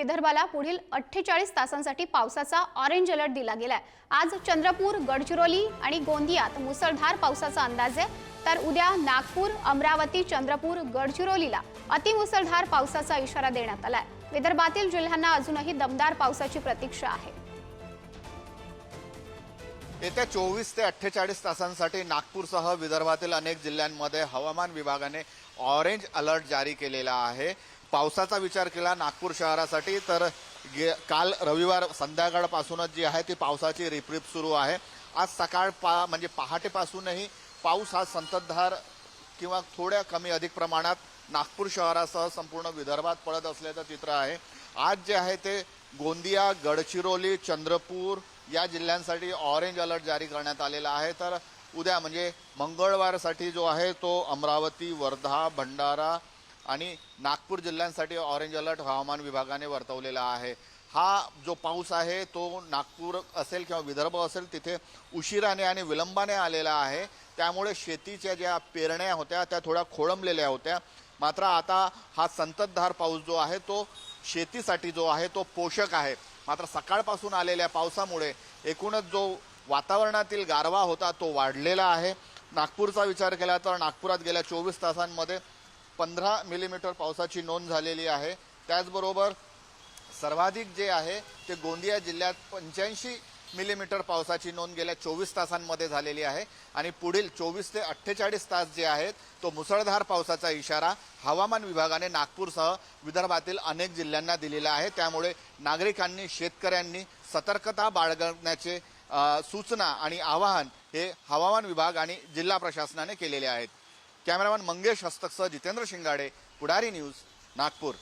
विदर्भाला पुढील अठ्ठेचाळीस तासांसाठी पावसाचा ऑरेंज अलर्ट दिला गेलाय. आज चंद्रपूर गडचिरोली आणि गोंदियात मुसळधार पावसाचा अंदाज आहे. तर उद्या नागपूर अमरावती चंद्रपूर गडचिरोलीला अतिमुसळधार पावसाचा इशारा देण्यात आलाय. विदर्भातील जिल्ह्यांना अजूनही दमदार पावसाची प्रतीक्षा आहे. येत्या चोवीस ते अठ्ठेचाळीस तासांसाठी नागपूरसह विदर्भातील अनेक जिल्ह्यांमध्ये हवामान विभागाने ऑरेंज अलर्ट जारी केलेला आहे. पावसाचा विचार केला नागपूर शहरासाठी तर गे काल रविवार संध्याकाळपासूनच जी आहे ती पावसाची रिपरिप सुरू आहे. आज सकाळ पा म्हणजे पहाटेपासूनही पाऊस हा संततधार किंवा थोड्या कमी अधिक प्रमाणात नागपूर शहरासह संपूर्ण विदर्भात पडत असल्याचं चित्र आहे. आज जे आहे ते गोंदिया गडचिरोली चंद्रपूर या जिल्ह्यांसाठी ऑरेंज अलर्ट जारी करण्यात आलेला आहे. तर उद्या म्हणजे मंगळवारसाठी जो आहे तो अमरावती वर्धा भंडारा आणि नागपूर जिल्ह्यांसाठी ऑरेंज अलर्ट हवामान विभागाने वर्तवलेला आहे. हा जो पाऊस आहे तो नागपूर असेल किंवा विदर्भ असेल तिथे उशिराने आणि विलंबाने आलेला आहे. त्यामुळे शेतीच्या ज्या पेरण्या होत्या त्या थोड्या खोळंबलेल्या होत्या. मात्र आता हा संततधार पाऊस जो आहे तो शेतीसाठी जो आहे तो पोषक आहे. मात्र सकाळपासून आलेल्या पावसामुळे एकूणच जो वातावरणातील गारवा होता तो वाढलेला आहे. नागपूरचा विचार केला तर नागपुरात गेल्या चोवीस तासांमध्ये पंधरा मिलीमीटर पावसाची नोंद झालेली आहे. त्याचबरोबर सर्वाधिक जे आहे ते गोंदिया जिल्ह्यात पंच्याऐंशी मिलीमीटर पावसाची नोंद गेल्या चोवीस तासांमध्ये झालेली आहे. आणि पुढील चोवीस ते अठ्ठेचाळीस तास जे आहेत तो मुसळधार पावसाचा इशारा हवामान विभागाने नागपूरसह विदर्भातील अनेक जिल्ह्यांना दिलेला आहे. त्यामुळे नागरिकांनी शेतकऱ्यांनी सतर्कता बाळगण्याचे सूचना आणि आवाहन हे हवामान विभाग आणि जिल्हा प्रशासनाने केलेले आहेत. कॅमेरामॅन मंगेश हस्तकसह जितेंद्र शिंगाडे पुढारी न्यूज नागपूर.